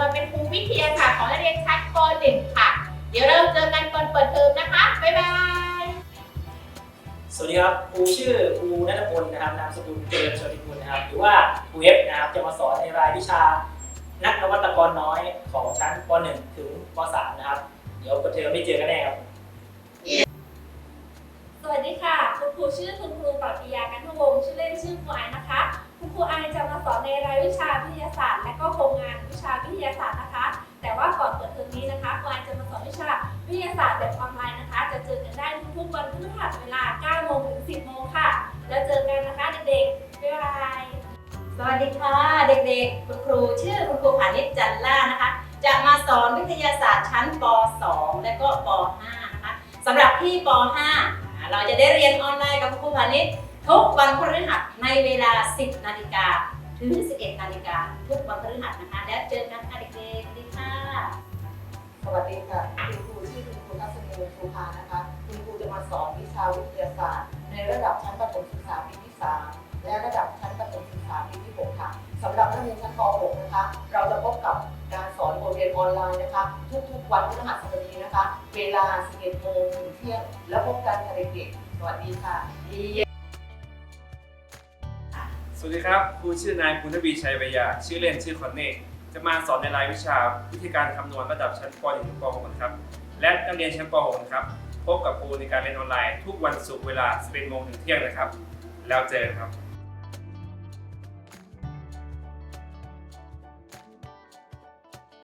มาเป็นครูวิทยาศาสตร์ของนักเรียนชั้นป .1 ค่ะ เดี๋ยวเราเจอกันตอนเปิดเทอมนะคะ บ๊ายบาย สวัสดีครับครูชื่อครูนัทพลนะครับนามสกุลเจริญโชติกุลนะครับหรือว่าครูเอฟนะครับจะมาสอนในรายวิชา นักนวัตกรน้อยของชั้นป .1 ถึงป .3 นะครับ เดี๋ยวเปิดเทอมไม่เจอกันแน่ครับสวัสดีค่ะ คุณครูชื่อคุณครูปรัชญากันทวงศ์ชื่อเล่นชื่อครู ยาศาสตร์นะคะ แต่ว่าก่อนเปิดเทอมนี้นะคะครูไอจะมาสอนวิชาวิทยาศาสตร์แบบออนไลน์นะคะ จะเจอกันได้ทุกๆวันพฤหัสเวลา9โมงถึง 10โมงค่ะ แล้วเจอกันนะคะเด็กๆ บ๊ายบาย สวัสดีค่ะ เด็กๆ คุณครูชื่อคุณครูผานิชจันล่านะคะ จะมาสอนวิทยาศาสตร์ชั้นป .2 และก็ป .5 นะคะสำหรับที่ป .5 เราจะได้เรียนออนไลน์กับคุณครูผานิชทุกวันพฤหัสในเวลา 10 นาฬิกา ถึง 11 นาฬิกาทุกวันพฤหัสนะคะ แล้วเจอกันค่ะเด็กๆสวัสดีค่ะ สวัสดีค่ะ คุณครูชื่อคุณครูทัศนีวงศ์สุภานะคะ คุณครูจะมาสอนวิชาวิทยาศาสตร์ ในระดับชั้นประถมศึกษาปีที่ 3 และระดับชั้นประถมศึกษาปีที่ 6 ค่ะสำหรับนักเรียนชั้นป .6 นะคะ เราจะพบกับการสอนบทเรียนออนไลน์นะคะ ทุกๆวันพฤหัสบดีนะคะ เวลา 11โมงถึงเที่ยง แล้วพบกันค่ะเด็กๆสวัสดีค่ะ วัสดีครับ ครูชื่อนายปุณวีชัยวิยา ชื่อเล่นชื่อคอนเน่จะมาสอนในรายวิชาวิธีการคำนวณระดับชั้นป .1 ถึงป .6 ครับ และนักเรียนชั้นป .6 ครับ พบกับครูในการเรียนออนไลน์ ทุกวันศุกร์เวลา11โมงถึงเที่ยงนะครับ แล้วเจอกันครับ